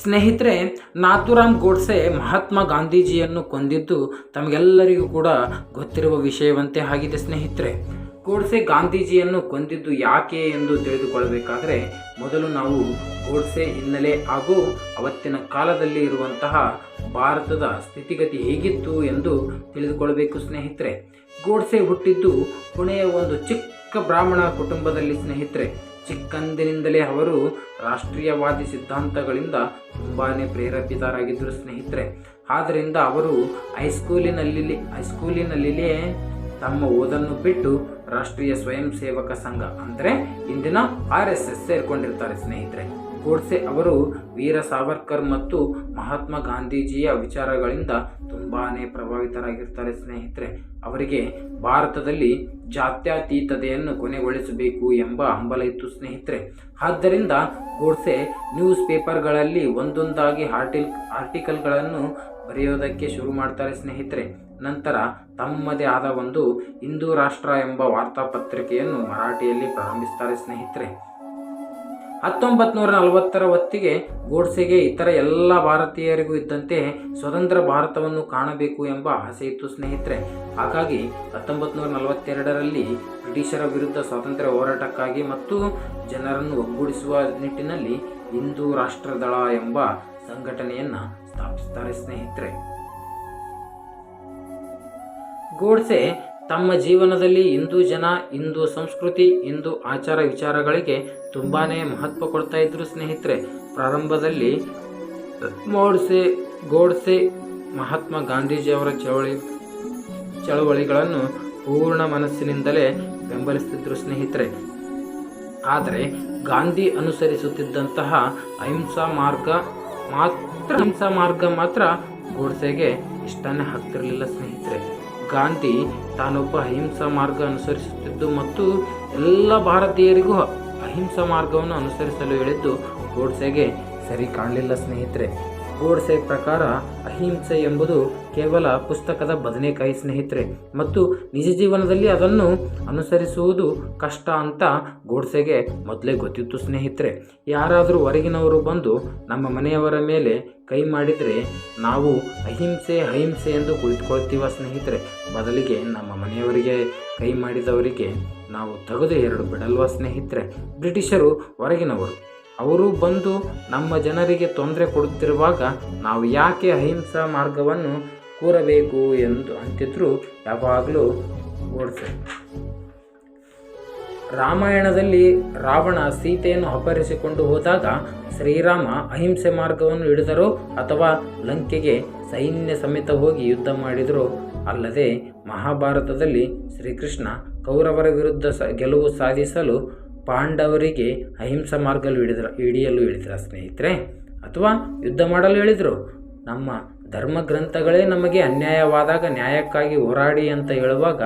ಸ್ನೇಹಿತರೆ, ನಾಥುರಾಮ್ ಗೋಡ್ಸೆ ಮಹಾತ್ಮ ಗಾಂಧೀಜಿಯನ್ನು ಕೊಂದಿದ್ದು ತಮಗೆಲ್ಲರಿಗೂ ಕೂಡ ಗೊತ್ತಿರುವ ವಿಷಯವಂತೆ ಆಗಿದೆ ಸ್ನೇಹಿತರೆ. ಗೋಡ್ಸೆ ಗಾಂಧೀಜಿಯನ್ನು ಕೊಂದಿದ್ದು ಯಾಕೆ ಎಂದು ತಿಳಿದುಕೊಳ್ಳಬೇಕಾದರೆ, ಮೊದಲು ನಾವು ಗೋಡ್ಸೆ ಹಿನ್ನೆಲೆ ಹಾಗೂ ಅವತ್ತಿನ ಕಾಲದಲ್ಲಿ ಇರುವಂತಹ ಭಾರತದ ಸ್ಥಿತಿಗತಿ ಹೇಗಿತ್ತು ಎಂದು ತಿಳಿದುಕೊಳ್ಳಬೇಕು ಸ್ನೇಹಿತರೆ. ಗೋಡ್ಸೆ ಹುಟ್ಟಿದ್ದು ಪುಣೆಯ ಒಂದು ಚಿಕ್ಕ ಬ್ರಾಹ್ಮಣ ಕುಟುಂಬದಲ್ಲಿ ಸ್ನೇಹಿತರೆ. ಚಿಕ್ಕಂದಿನಿಂದಲೇ ಅವರು ರಾಷ್ಟ್ರೀಯವಾದಿ ಸಿದ್ಧಾಂತಗಳಿಂದ ತುಂಬಾ ಪ್ರೇರೇಪಿತರಾಗಿದ್ದರು ಸ್ನೇಹಿತರೆ. ಆದ್ದರಿಂದ ಅವರು ಹೈಸ್ಕೂಲಿನಲ್ಲಿ ಹೈಸ್ಕೂಲಿನಲ್ಲಿಯೇ ತಮ್ಮ ಓದನ್ನು ಬಿಟ್ಟು ರಾಷ್ಟ್ರೀಯ ಸ್ವಯಂ ಸೇವಕ ಸಂಘ ಅಂದರೆ ಇಂದಿನ ಆರ್ ಎಸ್ ಎಸ್ ಸೇರ್ಕೊಂಡಿರ್ತಾರೆ ಸ್ನೇಹಿತರೆ. ಗೋಡ್ಸೆ ಅವರು ವೀರ ಸಾವರ್ಕರ್ ಮತ್ತು ಮಹಾತ್ಮ ಗಾಂಧೀಜಿಯ ವಿಚಾರಗಳಿಂದ ತುಂಬಾ ಪ್ರಭಾವಿತರಾಗಿರ್ತಾರೆ ಸ್ನೇಹಿತರೆ. ಅವರಿಗೆ ಭಾರತದಲ್ಲಿ ಜಾತ್ಯತೀತತೆಯನ್ನು ಕೊನೆಗೊಳಿಸಬೇಕು ಎಂಬ ಹಂಬಲ ಇತ್ತು ಸ್ನೇಹಿತರೆ. ಆದ್ದರಿಂದ ಗೋಡ್ಸೆ ನ್ಯೂಸ್ ಪೇಪರ್ಗಳಲ್ಲಿ ಒಂದೊಂದಾಗಿ ಆರ್ಟಿಲ್, ಆರ್ಟಿಕಲ್ಗಳನ್ನು ಬರೆಯೋದಕ್ಕೆ ಶುರು ಮಾಡ್ತಾರೆ ಸ್ನೇಹಿತರೆ. ನಂತರ ತಮ್ಮದೇ ಆದ ಒಂದು ಹಿಂದೂ ರಾಷ್ಟ್ರ ಎಂಬ ವಾರ್ತಾಪತ್ರಿಕೆಯನ್ನು ಮರಾಠಿಯಲ್ಲಿ ಪ್ರಾರಂಭಿಸ್ತಾರೆ ಸ್ನೇಹಿತರೆ. ಹತ್ತೊಂಬತ್ತು ನೂರ ನಲವತ್ತರ ಹೊತ್ತಿಗೆ ಗೋಡ್ಸೆಗೆ ಇತರ ಎಲ್ಲ ಭಾರತೀಯರಿಗೂ ಇದ್ದಂತೆ ಸ್ವತಂತ್ರ ಭಾರತವನ್ನು ಕಾಣಬೇಕು ಎಂಬ ಆಸೆ ಇತ್ತು ಸ್ನೇಹಿತರೆ. ಹಾಗಾಗಿ ಹತ್ತೊಂಬತ್ತು ನೂರ ನಲವತ್ತೆರಡರಲ್ಲಿ ಬ್ರಿಟಿಷರ ವಿರುದ್ಧ ಸ್ವಾತಂತ್ರ್ಯ ಹೋರಾಟಕ್ಕಾಗಿ ಮತ್ತು ಜನರನ್ನು ಒಗ್ಗೂಡಿಸುವ ನಿಟ್ಟಿನಲ್ಲಿ ಹಿಂದೂ ರಾಷ್ಟ್ರದಳ ಎಂಬ ಸಂಘಟನೆಯನ್ನು ಸ್ಥಾಪಿಸ್ತಾರೆ ಸ್ನೇಹಿತರೆ. ಗೋಡ್ಸೆ ತಮ್ಮ ಜೀವನದಲ್ಲಿ ಹಿಂದೂ ಜನ, ಹಿಂದೂ ಸಂಸ್ಕೃತಿ, ಹಿಂದೂ ಆಚಾರ ವಿಚಾರಗಳಿಗೆ ತುಂಬಾ ಮಹತ್ವ ಕೊಡ್ತಾ ಇದ್ರು ಸ್ನೇಹಿತರೆ. ಪ್ರಾರಂಭದಲ್ಲಿ ಮೋಡ್ಸೆ, ಗೋಡ್ಸೆ, ಮಹಾತ್ಮ ಗಾಂಧೀಜಿಯವರ ಚಳವಳಿ, ಚಳವಳಿಗಳನ್ನು ಪೂರ್ಣ ಮನಸ್ಸಿನಿಂದಲೇ ಬೆಂಬಲಿಸುತ್ತಿದ್ದರು ಸ್ನೇಹಿತರೆ. ಆದರೆ ಗಾಂಧಿ ಅನುಸರಿಸುತ್ತಿದ್ದಂತಹ ಅಹಿಂಸಾ ಮಾರ್ಗ ಮಾತ್ರ, ಅಹಿಂಸಾ ಮಾರ್ಗ ಮಾತ್ರ ಗೋಡ್ಸೆಗೆ ಇಷ್ಟನೇ ಆಗ್ತಿರಲಿಲ್ಲ ಸ್ನೇಹಿತರೆ. ಗಾಂಧಿ ತಾನೊಬ್ಬ ಅಹಿಂಸಾ ಮಾರ್ಗ ಅನುಸರಿಸುತ್ತಿದ್ದು ಮತ್ತು ಎಲ್ಲ ಭಾರತೀಯರಿಗೂ ಅಹಿಂಸಾ ಮಾರ್ಗವನ್ನು ಅನುಸರಿಸಲು ಹೇಳಿದ್ದು, ಗೋಡ್ಸೆಗೆ ಸರಿ ಕಾಣಲಿಲ್ಲ ಸ್ನೇಹಿತರೆ. ಗೋಡ್ಸೆ ಪ್ರಕಾರ ಅಹಿಂಸೆ ಎಂಬುದು ಕೇವಲ ಪುಸ್ತಕದ ಬದನೆಕಾಯಿ ಸ್ನೇಹಿತರೆ ಮತ್ತು ನಿಜ ಜೀವನದಲ್ಲಿ ಅದನ್ನು ಅನುಸರಿಸುವುದು ಕಷ್ಟ ಅಂತ ಗೋಡ್ಸೆಗೆ ಮೊದಲೇ ಗೊತ್ತಿತ್ತು ಸ್ನೇಹಿತರೆ. ಯಾರಾದರೂ ಹೊರಗಿನವರು ಬಂದು ನಮ್ಮ ಮನೆಯವರ ಮೇಲೆ ಕೈ ಮಾಡಿದರೆ ನಾವು ಅಹಿಂಸೆ ಅಹಿಂಸೆ ಎಂದು ಕುಳಿತುಕೊಳ್ತೀವ ಸ್ನೇಹಿತರೆ, ಬದಲಿಗೆ ನಮ್ಮ ಮನೆಯವರಿಗೆ ಕೈ ಮಾಡಿದವರಿಗೆ ನಾವು ತೆಗೆದು ಎರಡು ಬಿಡಲ್ವ ಸ್ನೇಹಿತರೆ? ಬ್ರಿಟಿಷರು ಹೊರಗಿನವರು. ಅವರು ಬಂದು ನಮ್ಮ ಜನರಿಗೆ ತೊಂದರೆ ಕೊಡುತ್ತಿರುವಾಗ ನಾವು ಯಾಕೆ ಅಹಿಂಸಾ ಮಾರ್ಗವನ್ನು ಕೂರಬೇಕು ಎಂದು ಅಂತಿದ್ರು ಯಾವಾಗಲೂ ಓಡಿಸಿ ರಾಮಾಯಣದಲ್ಲಿ ರಾವಣ ಸೀತೆಯನ್ನು ಅಪಹರಿಸಿಕೊಂಡು ಹೋದಾಗ ಶ್ರೀರಾಮ ಅಹಿಂಸೆ ಮಾರ್ಗವನ್ನು ಹಿಡಿದರೋ ಅಥವಾ ಲಂಕೆಗೆ ಸೈನ್ಯ ಸಮೇತ ಹೋಗಿ ಯುದ್ಧ ಮಾಡಿದರೋ ಅಲ್ಲದೆ ಮಹಾಭಾರತದಲ್ಲಿ ಶ್ರೀಕೃಷ್ಣ ಕೌರವರ ವಿರುದ್ಧ ಸ ಗೆಲುವು ಸಾಧಿಸಲು ಪಾಂಡವರಿಗೆ ಅಹಿಂಸಾ ಮಾರ್ಗಲು ಹಿಡಿದ್ರ ಹಿಡಿಯಲು ಹೇಳಿದ್ರ ಸ್ನೇಹಿತರೆ, ಅಥವಾ ಯುದ್ಧ ಮಾಡಲು ಹೇಳಿದರು. ನಮ್ಮ ಧರ್ಮ ಗ್ರಂಥಗಳೇ ನಮಗೆ ಅನ್ಯಾಯವಾದಾಗ ನ್ಯಾಯಕ್ಕಾಗಿ ಹೋರಾಡಿ ಅಂತ ಹೇಳುವಾಗ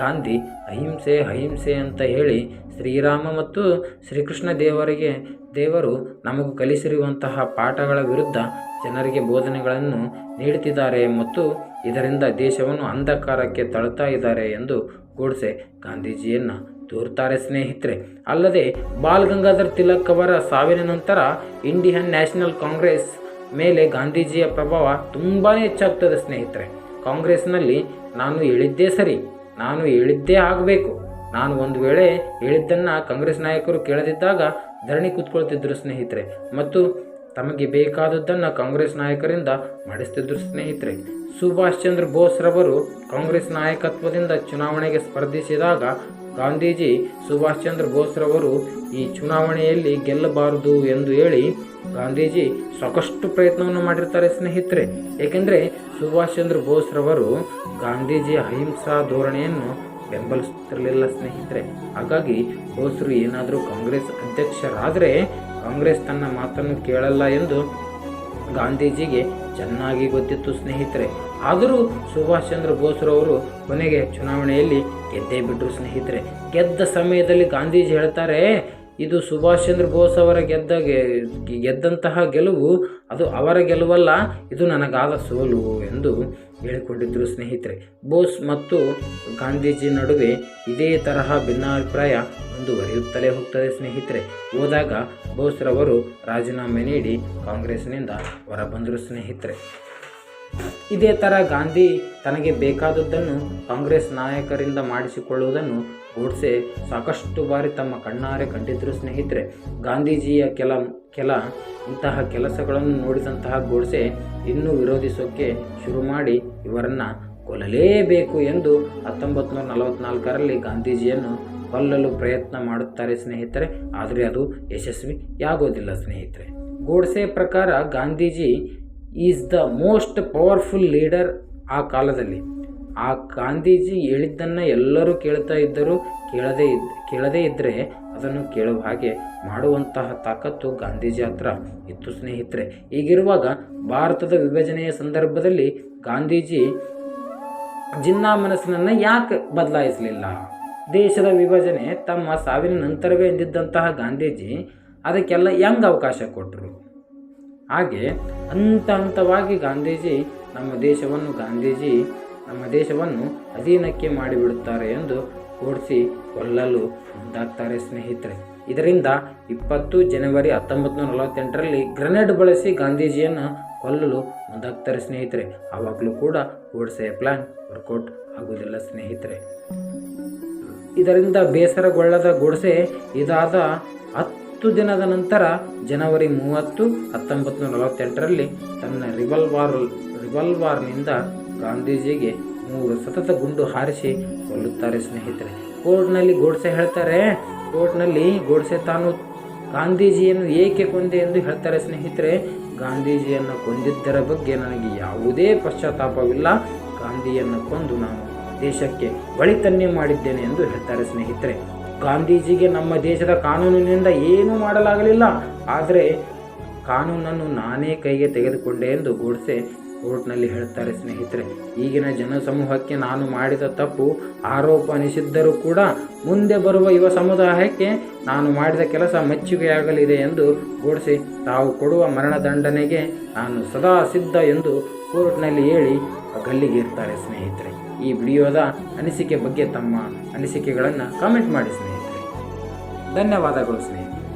ಗಾಂಧಿ ಅಹಿಂಸೆ ಅಹಿಂಸೆ ಅಂತ ಹೇಳಿ ಶ್ರೀರಾಮ ಮತ್ತು ಶ್ರೀಕೃಷ್ಣ ದೇವರಿಗೆ, ದೇವರು ನಮಗೂ ಕಲಿಸಿರುವಂತಹ ಪಾಠಗಳ ವಿರುದ್ಧ ಜನರಿಗೆ ಬೋಧನೆಗಳನ್ನು ನೀಡುತ್ತಿದ್ದಾರೆ ಮತ್ತು ಇದರಿಂದ ದೇಶವನ್ನು ಅಂಧಕಾರಕ್ಕೆ ತಳ್ತಾ ಇದ್ದಾರೆ ಎಂದು ಗೋಡ್ಸೆ ಗಾಂಧೀಜಿಯನ್ನು ತೋರ್ತಾರೆ ಸ್ನೇಹಿತರೆ. ಅಲ್ಲದೆ ಬಾಲ್ ಗಂಗಾಧರ್ ತಿಲಕ್ ಅವರ ಸಾವಿನ ನಂತರ ಇಂಡಿಯನ್ ನ್ಯಾಷನಲ್ ಕಾಂಗ್ರೆಸ್ ಮೇಲೆ ಗಾಂಧೀಜಿಯ ಪ್ರಭಾವ ತುಂಬಾ ಹೆಚ್ಚಾಗ್ತದೆ ಸ್ನೇಹಿತರೆ. ಕಾಂಗ್ರೆಸ್ನಲ್ಲಿ ನಾನು ಹೇಳಿದ್ದೇ ಸರಿ. ನಾನು ಹೇಳಿದ್ದೇ ಆಗಬೇಕು. ನಾನು ಒಂದು ವೇಳೆ ಹೇಳಿದ್ದನ್ನು ಕಾಂಗ್ರೆಸ್ ನಾಯಕರು ಕೇಳದಿದ್ದಾಗ ಧರಣಿ ಕೂತ್ಕೊಳ್ತಿದ್ದರು ಸ್ನೇಹಿತರೆ. ಮತ್ತು ತಮಗೆ ಬೇಕಾದದ್ದನ್ನು ಕಾಂಗ್ರೆಸ್ ನಾಯಕರಿಂದ ಮಾಡಿಸ್ತಿದ್ದರು ಸ್ನೇಹಿತರೆ. ಸುಭಾಷ್ ಚಂದ್ರ ಬೋಸ್ರವರು ಕಾಂಗ್ರೆಸ್ ನಾಯಕತ್ವದಿಂದ ಚುನಾವಣೆಗೆ ಸ್ಪರ್ಧಿಸಿದಾಗ ಗಾಂಧೀಜಿ ಸುಭಾಷ್ ಚಂದ್ರ ಬೋಸ್ರವರು ಈ ಚುನಾವಣೆಯಲ್ಲಿ ಗೆಲ್ಲಬಾರದು ಎಂದು ಹೇಳಿ ಗಾಂಧೀಜಿ ಸಾಕಷ್ಟು ಪ್ರಯತ್ನವನ್ನು ಮಾಡಿರ್ತಾರೆ ಸ್ನೇಹಿತರೆ. ಏಕೆಂದರೆ ಸುಭಾಷ್ ಚಂದ್ರ ಬೋಸ್ರವರು ಗಾಂಧೀಜಿಯ ಅಹಿಂಸಾ ಧೋರಣೆಯನ್ನು ಬೆಂಬಲಿಸುತ್ತಿರಲಿಲ್ಲ ಸ್ನೇಹಿತರೆ. ಹಾಗಾಗಿ ಬೋಸ್ರು ಏನಾದರೂ ಕಾಂಗ್ರೆಸ್ ಅಧ್ಯಕ್ಷರಾದರೆ ಕಾಂಗ್ರೆಸ್ ತನ್ನ ಮಾತನ್ನು ಕೇಳಲ್ಲ ಎಂದು ಗಾಂಧೀಜಿಗೆ ಚೆನ್ನಾಗಿ ಗೊತ್ತಿತ್ತು ಸ್ನೇಹಿತರೆ. ಆದರೂ ಸುಭಾಷ್ ಚಂದ್ರ ಬೋಸ್ರವರು ಕೊನೆಗೆ ಚುನಾವಣೆಯಲ್ಲಿ ಗೆದ್ದೇ ಬಿಟ್ಟರು ಸ್ನೇಹಿತರೆ. ಗೆದ್ದ ಸಮಯದಲ್ಲಿ ಗಾಂಧೀಜಿ ಹೇಳ್ತಾರೆ ಇದು ಸುಭಾಷ್ ಚಂದ್ರ ಬೋಸ್ ಅವರ ಗೆದ್ದ ಗೆದ್ದಂತಹ ಗೆಲುವು ಅದು ಅವರ ಗೆಲುವಲ್ಲ, ಇದು ನನಗಾದ ಸೋಲು ಎಂದು ಹೇಳಿಕೊಂಡಿದ್ದರು ಸ್ನೇಹಿತರೆ. ಬೋಸ್ ಮತ್ತು ಗಾಂಧೀಜಿ ನಡುವೆ ಇದೇ ತರಹ ಭಿನ್ನಾಭಿಪ್ರಾಯ ಮುಂದುವರಿಯುತ್ತಲೇ ಹೋಗ್ತದೆ ಸ್ನೇಹಿತರೆ. ಹೋದಾಗ ಬೋಸ್ರವರು ರಾಜೀನಾಮೆ ನೀಡಿ ಕಾಂಗ್ರೆಸ್ನಿಂದ ಹೊರಬಂದರು ಸ್ನೇಹಿತರೆ. ಇದೇ ಥರ ಗಾಂಧಿ ತನಗೆ ಬೇಕಾದದ್ದನ್ನು ಕಾಂಗ್ರೆಸ್ ನಾಯಕರಿಂದ ಮಾಡಿಸಿಕೊಳ್ಳುವುದನ್ನು ಗೋಡ್ಸೆ ಸಾಕಷ್ಟು ಬಾರಿ ತಮ್ಮ ಕಣ್ಣಾರೆ ಕಂಡಿದ್ದರು, ಸ್ನೇಹಿತರೆ. ಗಾಂಧೀಜಿಯ ಕೆಲ ಕೆಲ ಇಂತಹ ಕೆಲಸಗಳನ್ನು ನೋಡಿದಂತಹ ಗೋಡ್ಸೆ ಇನ್ನೂ ವಿರೋಧಿಸೋಕ್ಕೆ ಶುರು ಮಾಡಿ ಇವರನ್ನು ಕೊಲ್ಲಲೇಬೇಕು ಎಂದು ಹತ್ತೊಂಬತ್ತು ನೂರ ನಲವತ್ತ್ನಾಲ್ಕರಲ್ಲಿ ಗಾಂಧೀಜಿಯನ್ನು ಕೊಲ್ಲಲು ಪ್ರಯತ್ನ ಮಾಡುತ್ತಾರೆ, ಸ್ನೇಹಿತರೆ. ಆದರೆ ಅದು ಯಶಸ್ವಿಯಾಗೋದಿಲ್ಲ, ಸ್ನೇಹಿತರೆ. ಗೋಡ್ಸೆ ಪ್ರಕಾರ Gandhiji is the most powerful leader ಆ ಕಾಲದಲ್ಲಿ. ಆ ಗಾಂಧೀಜಿ ಹೇಳಿದ್ದನ್ನು ಎಲ್ಲರೂ ಕೇಳ್ತಾ ಇದ್ದರು ಕೇಳದೇ ಇದ್, ಕೇಳದೇ ಇದ್ದರೆ ಅದನ್ನು ಕೇಳುವ ಹಾಗೆ ಮಾಡುವಂತಹ ತಾಕತ್ತು ಗಾಂಧೀಜಿ ಹತ್ರ ಇತ್ತು ಸ್ನೇಹಿತರೆ. ಈಗಿರುವಾಗ ಭಾರತದ ವಿಭಜನೆಯ ಸಂದರ್ಭದಲ್ಲಿ ಗಾಂಧೀಜಿ ಜಿನ್ನಾ ಮನಸ್ಸಿನನ್ನು ಯಾಕೆ ಬದಲಾಯಿಸಲಿಲ್ಲ? ದೇಶದ ವಿಭಜನೆ ತಮ್ಮ ಸಾವಿನ ನಂತರವೇ ಎಂದಿದ್ದಂತಹ ಗಾಂಧೀಜಿ ಅದಕ್ಕೆಲ್ಲ ಹೆಂಗೆ ಅವಕಾಶ ಕೊಟ್ಟರು ಹಾಗೆ ಹಂತ ಹಂತವಾಗಿ ಗಾಂಧೀಜಿ ನಮ್ಮ ದೇಶವನ್ನು ಗಾಂಧೀಜಿ ನಮ್ಮ ದೇಶವನ್ನು ಅಧೀನಕ್ಕೆ ಮಾಡಿಬಿಡುತ್ತಾರೆ ಎಂದು ಕೊಡಿಸಿ ಕೊಲ್ಲಲು ಮುಂದಾಗ್ತಾರೆ ಸ್ನೇಹಿತರೆ. ಇದರಿಂದ ಇಪ್ಪತ್ತು ಜನವರಿ ಹತ್ತೊಂಬತ್ತು ನೂರ ನಲವತ್ತೆಂಟರಲ್ಲಿ ಗ್ರೆನೇಡ್ ಬಳಸಿ ಗಾಂಧೀಜಿಯನ್ನು ಕೊಲ್ಲಲು ಮುಂದಾಗ್ತಾರೆ ಸ್ನೇಹಿತರೆ. ಆವಾಗಲೂ ಕೂಡ ಗೋಡ್ಸೆಯ ಪ್ಲಾನ್ ವರ್ಕೌಟ್ ಆಗುವುದಿಲ್ಲ ಸ್ನೇಹಿತರೆ. ಇದರಿಂದ ಬೇಸರಗೊಳ್ಳದ ಗೋಡ್ಸೆ ಇದಾದ ಹತ್ತು ದಿನದ ನಂತರ ಜನವರಿ ಮೂವತ್ತು, ಹತ್ತೊಂಬತ್ತು ನೂರ ನಲವತ್ತೆಂಟರಲ್ಲಿ ತನ್ನ ರಿವಲ್ವಾರ್, ರಿವಲ್ವಾರ್ನಿಂದ ಗಾಂಧೀಜಿಗೆ ಮೂರು ಸತತ ಗುಂಡು ಹಾರಿಸಿ ಕೊಲ್ಲುತ್ತಾರೆ ಸ್ನೇಹಿತರೆ. ಕೋರ್ಟ್ನಲ್ಲಿ ಗೋಡ್ಸೆ ಹೇಳ್ತಾರೆ. ಕೋರ್ಟ್ನಲ್ಲಿ ಗೋಡ್ಸೆ ತಾನು ಗಾಂಧೀಜಿಯನ್ನು ಏಕೆ ಕೊಂದೆ ಎಂದು ಹೇಳ್ತಾರೆ ಸ್ನೇಹಿತರೆ. ಗಾಂಧೀಜಿಯನ್ನು ಕೊಂದಿದ್ದರ ಬಗ್ಗೆ ನನಗೆ ಯಾವುದೇ ಪಶ್ಚಾತ್ತಾಪವಿಲ್ಲ. ಗಾಂಧಿಯನ್ನು ಕೊಂದು ನಾನು ದೇಶಕ್ಕೆ ಬಳಿತನ್ನೇ ಮಾಡಿದ್ದೇನೆ ಎಂದು ಹೇಳ್ತಾರೆ ಸ್ನೇಹಿತರೆ. ಗಾಂಧೀಜಿಗೆ ನಮ್ಮ ದೇಶದ ಕಾನೂನಿನಿಂದ ಏನೂ ಮಾಡಲಾಗಲಿಲ್ಲ. ಆದರೆ ಕಾನೂನನ್ನು ನಾನೇ ಕೈಗೆ ತೆಗೆದುಕೊಂಡೆ ಎಂದು ಗೋಡ್ಸೆ ಕೋರ್ಟ್ನಲ್ಲಿ ಹೇಳ್ತಾರೆ ಸ್ನೇಹಿತರೆ. ಈಗಿನ ಜನಸಮೂಹಕ್ಕೆ ನಾನು ಮಾಡಿದ ತಪ್ಪು, ಆರೋಪ ಅನಿಸಿದ್ದರೂ ಕೂಡ ಮುಂದೆ ಬರುವ ಯುವ ಸಮುದಾಯಕ್ಕೆ ನಾನು ಮಾಡಿದ ಕೆಲಸ ಮೆಚ್ಚುಗೆಯಾಗಲಿದೆ ಎಂದು ಗೋಡ್ಸೆ ತಾವು ಕೊಡುವ ಮರಣದಂಡನೆಗೆ ನಾನು ಸದಾ ಸಿದ್ಧ ಎಂದು ಕೋರ್ಟ್ನಲ್ಲಿ ಹೇಳಿ ಗಲ್ಲಿಗೇರ್ತಾರೆ ಸ್ನೇಹಿತರೆ. ಈ ವಿಡಿಯೋದ ಅನಿಸಿಕೆ ಬಗ್ಗೆ ತಮ್ಮ ಅನಿಸಿಕೆಗಳನ್ನು ಕಾಮೆಂಟ್ ಮಾಡಿ ಸ್ನೇಹಿತರೆ. ಧನ್ಯವಾದಗಳು ಸ್ನೇಹಿತರೆ.